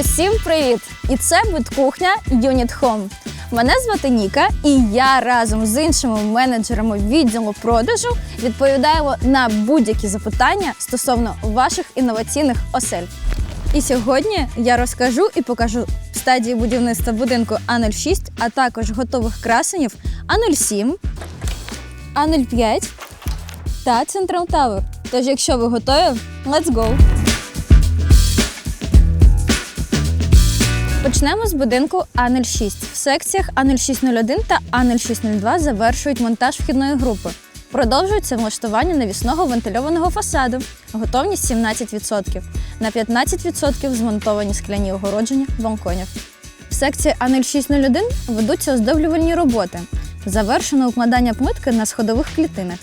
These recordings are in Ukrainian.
Усім привіт! І це Будкухня Unit Home. Мене звати Ніка, і я разом з іншими менеджерами відділу продажу відповідаємо на будь-які запитання стосовно ваших інноваційних осель. І сьогодні я розкажу і покажу стадії будівництва будинку А06, а також готових красенів А07, А05 та Central Tower. Тож, якщо ви готові, let's go! Почнемо з будинку А06. В секціях А0601 та А0602 завершують монтаж вхідної групи. Продовжується влаштування навісного вентильованого фасаду. Готовність 17%. На 15% змонтовані скляні огородження балконів. В секції А0601 ведуться оздоблювальні роботи. Завершено укладання плитки на сходових клітинах.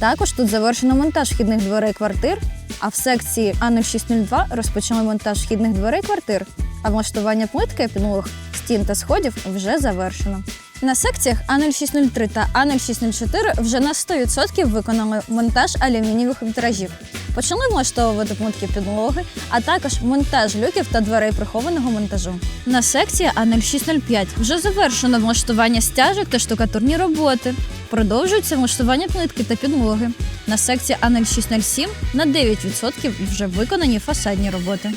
Також тут завершено монтаж вхідних дверей квартир, а в секції А0602 розпочали монтаж вхідних дверей квартир, а влаштування плитки підлог, стін та сходів вже завершено. На секціях А0603 та А0604 вже на 100% виконали монтаж алюмінієвих вітражів. Почали влаштовувати плитки підлоги, а також монтаж люків та дверей прихованого монтажу. На секції А0605 вже завершено влаштування стяжок та штукатурні роботи. Продовжується влаштування плитки та підлоги. На секції А0607 на 9% вже виконані фасадні роботи.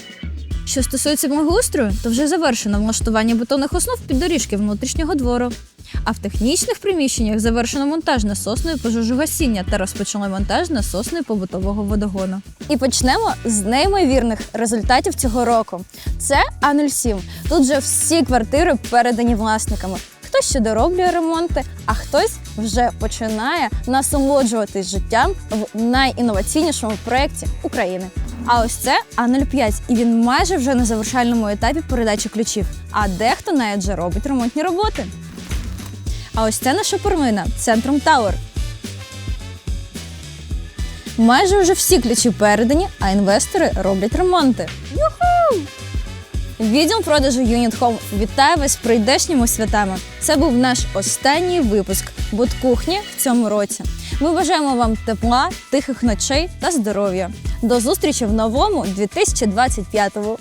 Що стосується благоустрою, то вже завершено влаштування бетонних основ під доріжки внутрішнього двору. А в технічних приміщеннях завершено монтаж насосної пожежогасіння та розпочали монтаж насосної побутового водогону. І почнемо з неймовірних результатів цього року. Це А07. Тут вже всі квартири передані власниками. Хтось ще дороблює ремонти, а хтось вже починає насолоджуватись життям в найінноваційнішому проєкті України. А ось це А05, і він майже вже на завершальному етапі передачі ключів. А дехто навіть вже робить ремонтні роботи. А ось це наша перлина Центрум Тауер. Майже вже всі ключі передані, а інвестори роблять ремонти. Юху! Відділ продажу Unit Home вітає вас прийдешніми святами. Це був наш останній випуск Будкухні в цьому році. Ми бажаємо вам тепла, тихих ночей та здоров'я. До зустрічі в новому 2025-му.